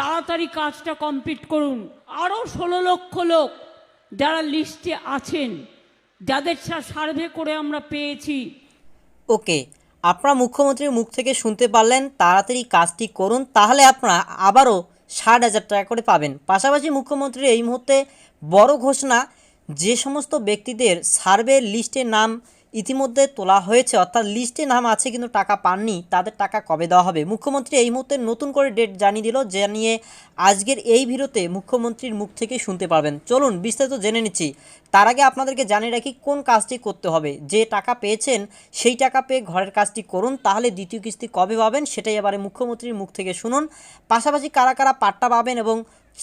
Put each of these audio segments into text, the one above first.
তাড়াতাড়ি কাজটা কমপ্লিট করুন। আরও ষোলো লক্ষ লোক যারা লিস্টে আছেন, যাদের সার্ভে করে আমরা পেয়েছি। ওকে, আপনারা মুখ্যমন্ত্রীর মুখ থেকে শুনতে পারলেন, তাড়াতাড়ি কাজটি করুন, তাহলে আপনারা আবারও ষাট হাজার টাকা করে পাবেন। পাশাপাশি মুখ্যমন্ত্রীর এই মুহূর্তে বড় ঘোষণা, যে সমস্ত ব্যক্তিদের সার্ভে লিস্টে নাম ইতিমধ্যে তোলা হয়েছে, অর্থাৎ লিস্টে নাম আছে কিন্তু টাকা পাননি, তাদের টাকা কবে দেওয়া হবে? মুখ্যমন্ত্রী এই মুহূর্তে নতুন করে ডেট জানিয়ে দিল, জানিয়ে আজকের এই ভিডিওতে মুখ্যমন্ত্রীর মুখ থেকে শুনতে পারবেন। চলুন বিস্তারিত জেনে নিচ্ছি, তার আগে আপনাদেরকে জানিয়ে রাখি কোন কাজটি করতে হবে। যে টাকা পেয়েছেন, সেই টাকা পেয়ে ঘরের কাজটি করুন, তাহলে দ্বিতীয় কিস্তি কবে পাবেন, সেটাই এবারে মুখ্যমন্ত্রীর মুখ থেকে শুনুন। পাশাপাশি কারা কারা পাট্টা পাবেন এবং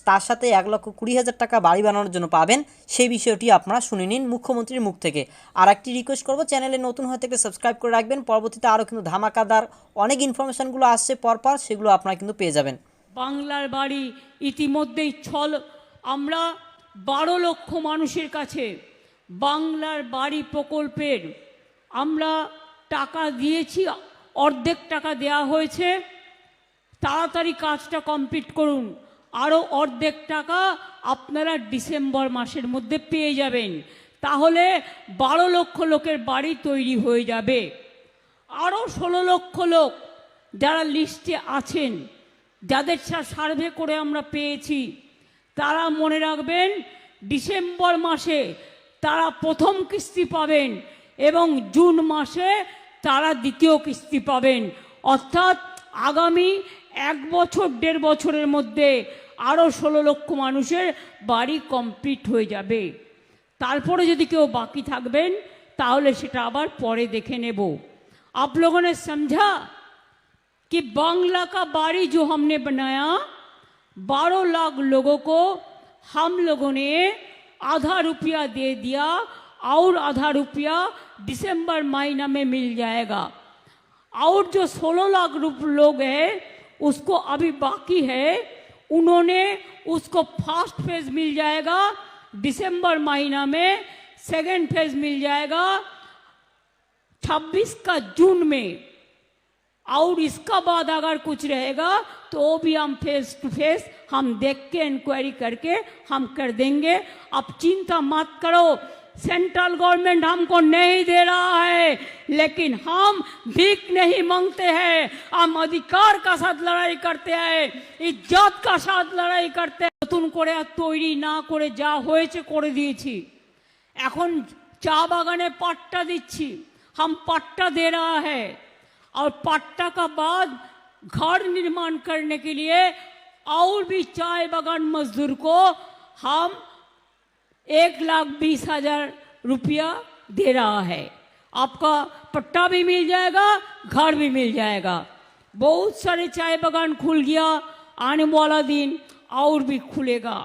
তার সাথে এক লক্ষ কুড়ি হাজার টাকা বাড়ি বানানোর জন্য পাবেন। সেই বিষয়টি আপনারা শুনে নিন মুখ্যমন্ত্রীর মুখ থেকে। আর একটি রিকোয়েস্ট করব, চ্যানেলে নতুন হয়ে থেকে সাবস্ক্রাইব করে রাখবেন। পরবর্তীতে আরও কিন্তু ধামাকাদার অনেক ইনফরমেশানগুলো আসছে পরপর, সেগুলো আপনারা কিন্তু পেয়ে যাবেন। বাংলার বাড়ি ইতিমধ্যেই ছল। আমরা বারো লক্ষ মানুষের কাছে বাংলার বাড়ি প্রকল্পের আমরা টাকা দিয়েছি, অর্ধেক টাকা দেয়া হয়েছে। তাড়াতাড়ি কাজটা কমপ্লিট করুন। আরও অর্ধেক টাকা আপনারা ডিসেম্বর মাসের মধ্যে পেয়ে যাবেন। তাহলে বারো লক্ষ লোকের বাড়ি তৈরি হয়ে যাবে। আরও ষোলো লক্ষ লোক যারা লিস্টে আছেন, যাদের সার্ভে করে আমরা পেয়েছি, তারা মনে রাখবেন ডিসেম্বর মাসে তারা প্রথম কিস্তি পাবেন এবং জুন মাসে তারা দ্বিতীয় কিস্তি পাবেন। অর্থাৎ আগামী এক বছর দেড় বছরের মধ্যে আরও ষোলো লক্ষ মানুষের বাড়ি কমপ্লিট হয়ে যাবে তারপরে যদি কেউ বাকি থাকবেন তাহলে সেটা আবার পরে দেখে নেব आप लोगों ने समझा कि बांग्ला का बाड़ी जो हमने बनाया बारह लाख लोगों को हम लोगों ने आधा रुपया दे दिया और आधा रुपया दिसंबर महीना में मिल जाएगा और जो सोलह लाख रुप लोग हैं उसको अभी बाकी है, उन्होंने उसको फ़र्स्ट फ़ेज़ मिल जाएगा दिसंबर महीना में सेकेंड फ़ेज़ मिल जाएगा 26 का जून में। और इसका बाद अगर कुछ रहेगा तो वो भी हम फेस टू फेस हम देख के इंक्वायरी करके हम कर देंगे। अब चिंता मत करो सेंट्रल गवर्नमेंट हमको नहीं दे रहा है लेकिन हम भीख नहीं मांगते हैं हम अधिकार का साथ लड़ाई करते हैं इज्जत का साथ लड़ाई करते हैं নতুন করে আর তৈরি না করে যা হয়েছে করে দিয়েছি এখন চা बागाने पट्टा দিচ্ছি हम पट्टा दे रहा है और पट्टा का बाद घर निर्माण करने के लिए और भी चाय बागान मजदूर को हम एक लाख बीस हज़ार रुपया दे रहा है। आपका पट्टा भी मिल जाएगा, घर भी मिल जाएगा। बहुत सारे चाय बागान खुल गया, आने वाला दिन और भी खुलेगा।